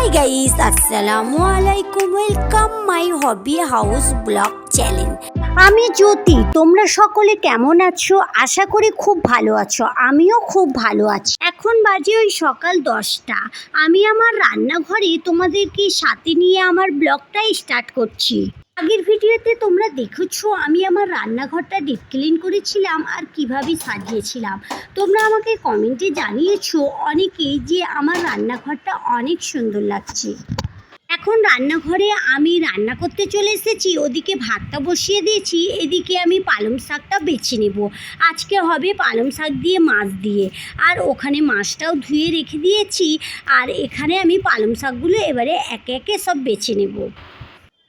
High guys আসসালামু আলাইকুম welcome my hobby house blog channel আমি জ্যোতি, তোমরা সকলে কেমন আছো? আশা করি খুব ভালো আছো। আমিও খুব ভালো আছি। এখন বাজে ওই সকাল দশটা। আমি আমার রান্নাঘরে তোমাদেরকে সাথে নিয়ে আমার ব্লগটা স্টার্ট করছি। আগের ভিডিওতে তোমরা দেখেছ, আমি আমার রান্নাঘরটা ডিপ ক্লিন করেছিলাম আর কীভাবে সাজিয়েছিলাম। তোমরা আমাকে কমেন্টে জানিয়েছো অনেকেই যে আমার রান্নাঘরটা অনেক সুন্দর লাগছে। এখন রান্নাঘরে আমি রান্না করতে চলে এসেছি, ওদিকে ভাতটা বসিয়ে দিয়েছি, এদিকে আমি পালং শাকটা বেছে নেব। আজকে হবে পালং শাক দিয়ে মাছ দিয়ে, আর ওখানে মাছটাও ধুয়ে রেখে দিয়েছি, আর এখানে আমি পালং শাকগুলো এবারে একে একে সব বেছে নেব।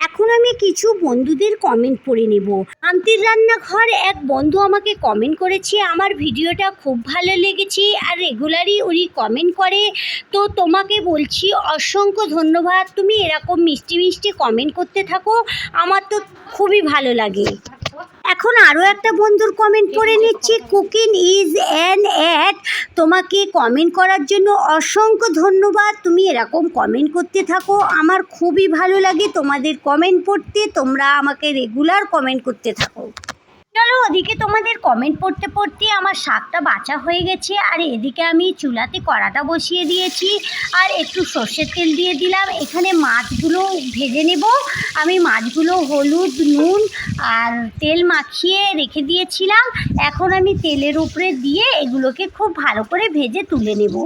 এখন আমি কিছু বন্ধুদের কমেন্ট পড়ে নেব। আন্তির রান্নাঘর এক বন্ধু আমাকে কমেন্ট করেছে, আমার ভিডিওটা খুব ভালো লেগেছে আর রেগুলারই উনি কমেন্ট করে। তো তোমাকে বলছি, অসংখ্য ধন্যবাদ। তুমি এরকম মিষ্টি মিষ্টি কমেন্ট করতে থাকো, আমার তো খুবই ভালো লাগে। এখন আরও একটা বন্ধুর কমেন্ট করে নিচ্ছি। কুকিং ইজ অ্যান অ্যাড তোমাকে কমেন্ট করার জন্য অসংখ্য ধন্যবাদ। তুমি এরকম কমেন্ট করতে থাকো। আমার খুবই ভালো লাগে তোমাদের কমেন্ট পড়তে। তোমরা আমাকে রেগুলার কমেন্ট করতে থাকো। চলো ওদিকে তোমাদের কমেন্ট পড়তে পড়তে আমার শাকটা বাঁচা হয়ে গেছে, আর এদিকে আমি চুলাতে কড়াটা বসিয়ে দিয়েছি, আর একটু সর্ষের তেল দিয়ে দিলাম। এখানে মাছগুলো ভেজে নেব। আমি মাছগুলো হলুদ, নুন আর তেল মাখিয়ে রেখে দিয়েছিলাম। এখন আমি তেলের উপরে দিয়ে এগুলোকে খুব ভালো করে ভেজে তুলে নেব।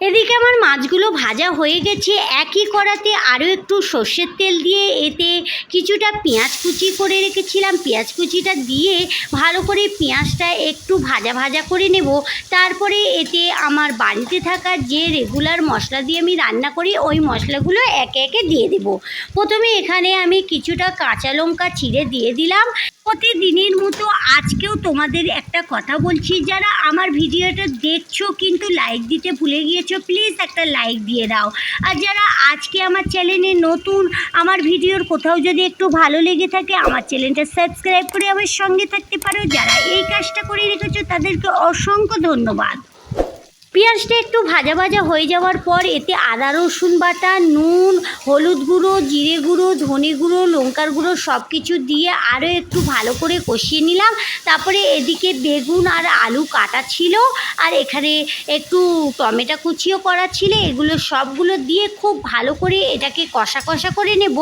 এদিকে আমার মাছগুলো ভাজা হয়ে গেছে। একই কড়াতে আরও একটু সর্ষের তেল দিয়ে এতে কিছুটা পেঁয়াজ কুচি করে রেখেছিলাম। পেঁয়াজ কুচিটা দিয়ে ভালো করে পেঁয়াজটা একটু ভাজা ভাজা করে নেব। তারপরে এতে আমার বাড়িতে থাকা যে রেগুলার মশলা দিয়ে আমি রান্না করি, ওই মশলাগুলো একে একে দিয়ে দেব। প্রথমে এখানে আমি কিছুটা কাঁচা লঙ্কা চিড়ে দিয়ে দিলাম। প্রতিদিনের মতো আজকেও তোমাদের একটা কথা বলছি। যারা আমার ভিডিওটা দেখছ কিন্তু লাইক দিতে ভুলে গিয়েছো প্লিজ একটা লাইক দিয়ে দাও। আর যারা আজকে আমার চ্যানেলে নতুন, আমার ভিডিওর কোথাও যদি একটু ভালো লেগে থাকে, আমার চ্যানেলটা সাবস্ক্রাইব করে আমার সঙ্গে থাকতে পারো। যারা এই কাজটা করে রেখেছো, তাদেরকে অসংখ্য ধন্যবাদ। পেঁয়াজটা একটু ভাজা ভাজা হয়ে যাওয়ার পর এতে আদা, রসুন বাটা, নুন, হলুদ গুঁড়ো, জিরে গুঁড়ো, ধনে গুঁড়ো, লঙ্কার গুঁড়ো সব কিছু দিয়ে আরও একটু ভালো করে কষিয়ে নিলাম। তারপরে এদিকে বেগুন আর আলু কাটা ছিল আর এখানে একটু টমেটো কুচিও করা ছিল। এগুলো সবগুলো দিয়ে খুব ভালো করে এটাকে কষা কষা করে নেব।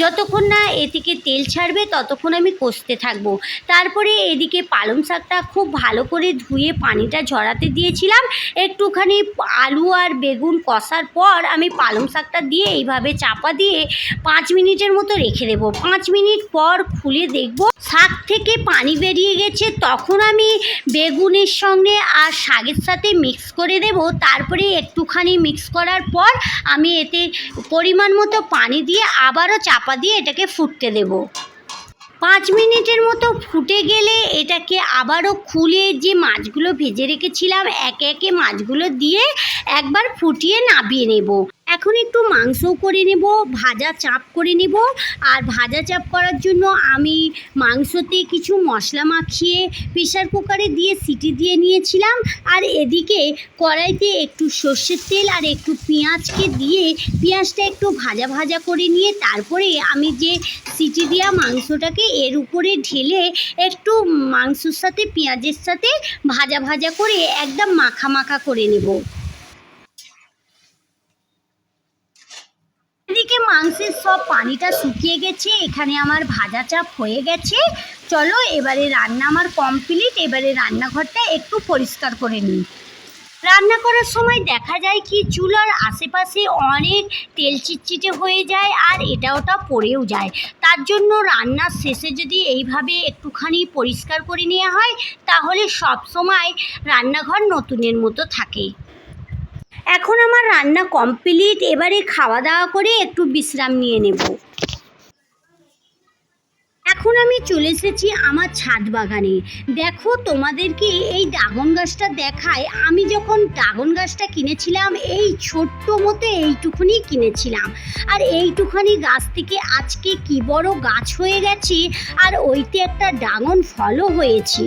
যতক্ষণ না এ থেকে তেল ছাড়বে ততক্ষণ আমি কষতে থাকব। তারপরে এদিকে পালং শাকটা খুব ভালো করে ধুয়ে পানিটা ঝরাতে দিয়েছিলাম। একটুখানি আলু আর বেগুন কষার পর আমি পালং শাকটা দিয়ে এইভাবে চাপা দিয়ে পাঁচ মিনিটের মতো রেখে দেবো। পাঁচ মিনিট পর খুলে দেখব, শাক থেকে পানি বেরিয়ে গেছে। তখন আমি বেগুনের সঙ্গে আর শাকের সাথে মিক্স করে দেব। তারপরে একটুখানি মিক্স করার পর আমি এতে পরিমাণ মতো পানি দিয়ে আবারও চাপা দিয়ে এটাকে ফুটতে দেবো। পাঁচ মিনিটের মতো ফুটে গেলে এটাকে আবারও খুলে যে মাছগুলো ভেজে রেখেছিলাম, একে একে মাছগুলো দিয়ে একবার ফুটিয়ে নাবিয়ে নেব। এখন একটু মাংসও করে নেব, ভাজা চাপ করে নেব। আর ভাজা চাপ করার জন্য আমি মাংসতে কিছু মশলা মাখিয়ে প্রেশার কুকারে দিয়ে সিটি দিয়ে নিয়েছিলাম। আর এদিকে কড়াইতে একটু সর্ষের তেল আর একটু পেঁয়াজকে দিয়ে পেঁয়াজটা একটু ভাজা ভাজা করে নিয়ে তারপরে আমি যে সিটি দেওয়া মাংসটাকে এর উপরে ঢেলে একটু মাংসর সাথে, পেঁয়াজের সাথে ভাজা ভাজা করে একদম মাখা মাখা করে নেব এদিকে মাংসের সব পানিটা শুকিয়ে গেছে, এখানে আমার ভাজা চাপ হয়ে গেছে। চলো এবারে রান্না আমার কমপ্লিট এবারে রান্নাঘরটা একটু পরিষ্কার করে নিই। রান্না করার সময় দেখা যায় কি চুলার আশেপাশে অনেক তেল চিটচিটে হয়ে যায় আর এটা ওটা পড়েও যায়। তার জন্য রান্নার শেষে যদি এইভাবে একটুখানি পরিষ্কার করে নেওয়া হয়, তাহলে সব সময় রান্নাঘর নতুনের মতো থাকে। এখন আমার রান্না কমপ্লিট এবারে খাওয়া দাওয়া করে একটু বিশ্রাম নিয়ে নেব। এখন আমি চলে এসেছি আমার ছাদ বাগানে। দেখো তোমাদেরকে এই ড্রাগন গাছটা দেখায়? আমি যখন ড্রাগন গাছটা কিনেছিলাম, এই ছোট্ট মতো এইটুকুনি কিনেছিলাম। আর এইটুখানি গাছ থেকে আজকে কি বড় গাছ হয়ে গেছে, আর ওইতে একটা ড্রাগন ফলও হয়েছে।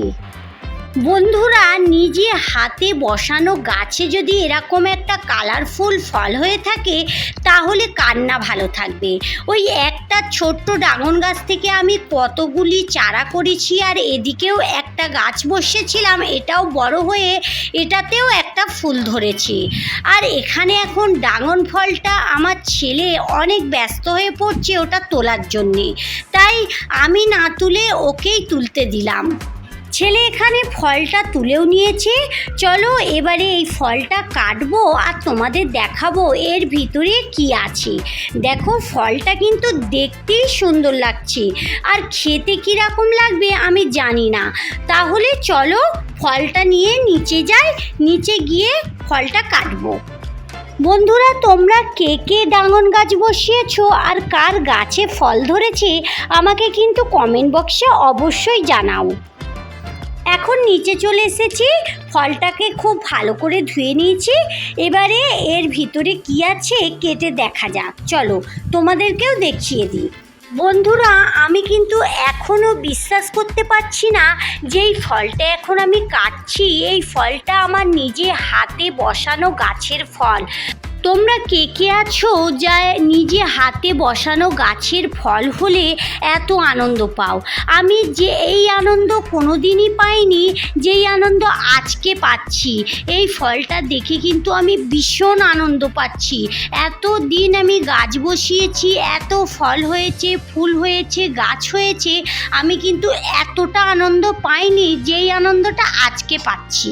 বন্ধুরা, নিজে হাতে বসানো গাছে যদি এরকম একটা কালারফুল ফল হয়ে থাকে, তাহলে কান্না ভালো থাকবে। ওই একটা ছোট্ট ডাঙন গাছ থেকে আমি কতগুলি চারা করেছি আর এদিকেও একটা গাছ বসেছিলাম, এটাও বড় হয়ে এটাতেও একটা ফুল ধরেছে। আর এখানে এখন ডাঙন ফলটা আমার ছেলে অনেক ব্যস্ত হয়ে পড়ছে ওটা তোলার জন্যে। তাই আমি না তুলে ওকেই তুলতে দিলাম। ছেলে এখানে ফলটা তুলেও নিয়েছে। চলো এবারে এই ফলটা কাটবো আর তোমাদের দেখাবো এর ভিতরে কি আছে। দেখো ফলটা কিন্তু দেখতেই সুন্দর লাগছে। আর খেতে কীরকম লাগবে আমি জানি না। তাহলে চলো ফলটা নিয়ে নিচে যাই, নিচে গিয়ে ফলটা কাটবো। বন্ধুরা, তোমরা কে কে ডাঙন গাছ বসিয়েছো আর কার গাছে ফল ধরেছে, আমাকে কিন্তু কমেন্ট বক্সে অবশ্যই জানাও। এখন নিচে চলে এসেছি। ফলটাকে খুব ভালো করে ধুয়ে নিয়েছি। এবারে এর ভিতরে কি আছে কেটে দেখা যাক। চলো, তোমাদেরকেও দেখিয়ে দিই। বন্ধুরা, আমি কিন্তু এখনও বিশ্বাস করতে পারছি না যে এই ফলটা এখন আমি কাটছি। এই ফলটা আমার নিজে হাতে বসানো গাছের ফল। তোমরা কে কে আছো যা নিজে হাতে বসানো গাছের ফল হলে এত আনন্দ পাও? আমি যে এই আনন্দ কোনো দিনই পাইনি, যেই আনন্দ আজকে পাচ্ছি। এই ফলটা দেখে কিন্তু আমি ভীষণ আনন্দ পাচ্ছি। এত দিন আমি গাছ বসিয়েছি, এত ফল হয়েছে, ফুল হয়েছে, গাছ হয়েছে, আমি কিন্তু এতটা আনন্দ পাইনি, যেই আনন্দটা আজকে পাচ্ছি।